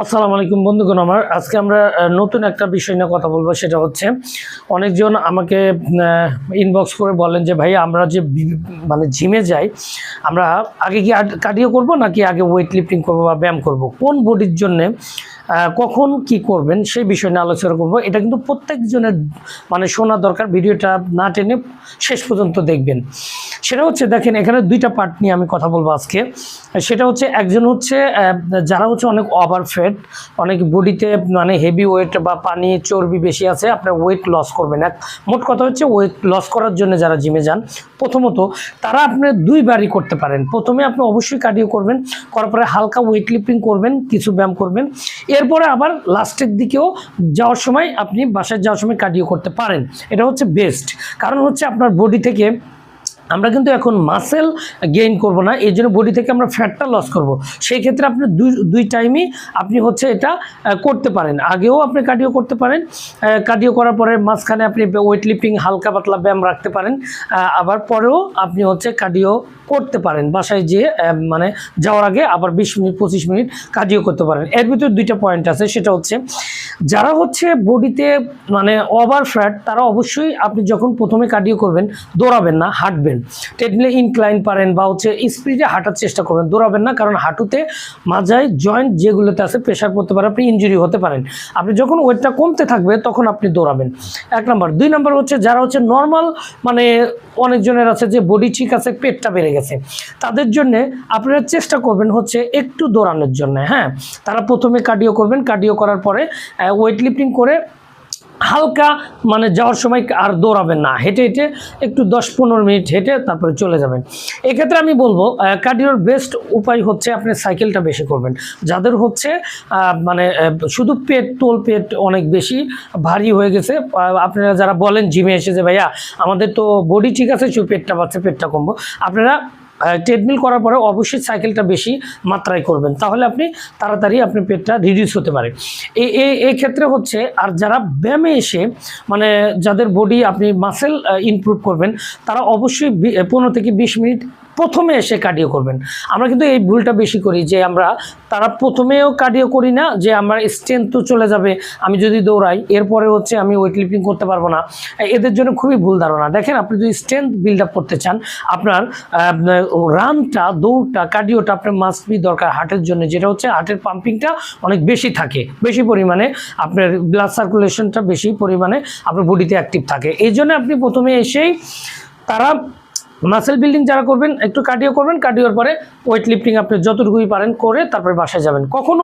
আসসালামু আলাইকুম বন্ধুগণ আমার। আজকে আমরা নতুন একটা বিষয় নিয়ে কথা বলব, সেটা হচ্ছে অনেকজন আমাকে ইনবক্স করে বলেন যে, ভাই, আমরা যে মানে জিমে যাই, আমরা আগে কি কার্ডিও করব নাকি আগে ওয়েট লিফটিং করব বা ব্যায়াম করব? কোন বডির জন্যে কখন কি করবেন সেই বিষয় নিয়ে আলোচনা করব। এটা কিন্তু প্রত্যেকজনের মানে শোনা দরকার, ভিডিওটা না টেনে শেষ পর্যন্ত দেখবেন। সেটা হচ্ছে, দেখেন, এখানে দুইটা পার্ট নিয়ে আমি কথা বলব আজকে। সেটা হচ্ছে, একজন হচ্ছে যারা হচ্ছে অনেক ওভার অনেক বডিতে মানে হেভি ওয়েট বা পানি চর্বি বেশি আছে, আপনার ওয়েট লস করবেন এক মোট কথা হচ্ছে ওয়েট লস করার জন্য যারা জিমে যান, প্রথমত তারা আপনি দুইবারই করতে পারেন। প্রথমে আপনি অবশ্যই কার্ডিও করবেন, করার পরে হালকা ওয়েট লিফটিং করবেন, কিছু ব্যায়াম করবেন। এরপরে আবার লাস্টের দিকেও যাওয়ার সময় আপনি বাসায় যাওয়ার সময় কার্ডিও করতে পারেন। এটা হচ্ছে বেস্ট কারণ হচ্ছে আপনার বডি থেকে আমরা কিন্তু এখন মাসেল গেইন করব না, এই জন্য বডি থেকে আমরা ফ্যাটটা লস করব। সেই ক্ষেত্রে আপনি দুই দুই টাইমই আপনি হচ্ছে এটা করতে পারেন। আগেও আপনি কার্ডিও করতে পারেন কার্ডিও করার পরে মাঝখানে আপনি ওয়েট লিফটিং হালকা পাতলা ব্যায়াম রাখতে পারেন আবার পরেও আপনি হচ্ছে কার্ডিও করতে পারেন, বাসায় যেয়ে মানে যাওয়ার আগে আবার বিশ মিনিট, পঁচিশ মিনিট কার্ডিও করতে পারেন। এর ভিতরে দুইটা পয়েন্ট আছে, সেটা হচ্ছে যারা হচ্ছে বডিতে মানে ওভার ফ্যাট তারা অবশ্যই আপনি যখন প্রথমে কার্ডিও করবেন, দৌড়াবেন না, হাঁটবেন। ট্রেডমিলে ইনক্লাইন পারেন বা হচ্ছে স্পিডে হাঁটার চেষ্টা করবেন, দৌড়াবেন না, কারণ হাঁটুতে মাজায় জয়েন্ট যেগুলোতে আছে প্রেশার পড়তে পারে, আপনি ইঞ্জুরি হতে পারেন। আপনি যখন ওয়েটটা কমতে থাকবে, তখন আপনি দৌড়াবেন। এক নম্বর দুই নম্বর হচ্ছে যারা হচ্ছে নর্মাল মানে অনেকজনের আছে যে বডি ঠিক আছে, পেটটা বেড়ে গেছে। তাদের জন্য আপনারা চেষ্টা করবেন হচ্ছে একটু দৌড়ানোর জন্য হ্যাঁ? তারা প্রথমে কার্ডিও করবেন কার্ডিও করার পরে ওয়েট লিফটিং করে হালকা মানে যাওয়ার সময় আর দৌড়াবেন না। হেঁটে হেঁটে একটু দশ পনেরো মিনিট হেঁটে তারপরে চলে যাবেন। এক্ষেত্রে আমি বলব কার্ডিওর বেস্ট উপায় হচ্ছে আপনি সাইকেলটা বেশি করবেন। যাদের হচ্ছে মানে শুধু পেট টোল পেট অনেক বেশি ভারী হয়ে গেছে আপনারা যারা বলেন জিমে এসে যে, ভাইয়া, আমাদের তো বডি ঠিক আছে, শুধু পেটটা বাচ্চা পেটটা কমবো। আপনারা ট্রেডমিল করার পরে অবশ্যই সাইকেলটা বেশি মাত্রায় করবেন। তাহলে আপনি তাড়াতাড়ি আপনি পেটটা রিডিউস হতে পারে এই ক্ষেত্রে হচ্ছে, আর যারা ব্যায়ামে এসে মানে যাদের বডি আপনি মাসেল ইমপ্রুভ করবেন, তারা অবশ্যই পনেরো থেকে বিশ মিনিট প্রথমে এসে কার্ডিও করবেন। আমরা কিন্তু এই ভুলটা বেশি করি যে আমরা, তারা প্রথমেও কার্ডিও করি না যে আমার স্ট্রেংথ তো চলে যাবে, আমি যদি দৌড়াই, এরপরে হচ্ছে আমি ওয়েট লিফটিং করতে পারব না। এদের জন্য খুবই ভুল ধারণা। দেখেন আপনি যদি স্ট্রেংথ বিল্ড আপ করতে চান, আপনার রানটা দৌড়টা কার্ডিওটা আপনার মাস্ট বি দরকার হার্টের জন্য, যেটা হচ্ছে হার্টের পাম্পিংটা অনেক বেশি থাকে। বেশি পরিমাণে আপনার ব্লাড সার্কুলেশনটা বেশি পরিমাণে আপনার বডিতে অ্যাক্টিভ থাকে। এই জন্য আপনি প্রথমে এসেই তারা মাসেল বিল্ডিং যারা করবেন, একটু কার্ডিও করবেন কার্ডিওর পরে ওয়েট লিফটিং আপনি যতটুকুই পারেন করে তারপরে বাসায় যাবেন। কখনো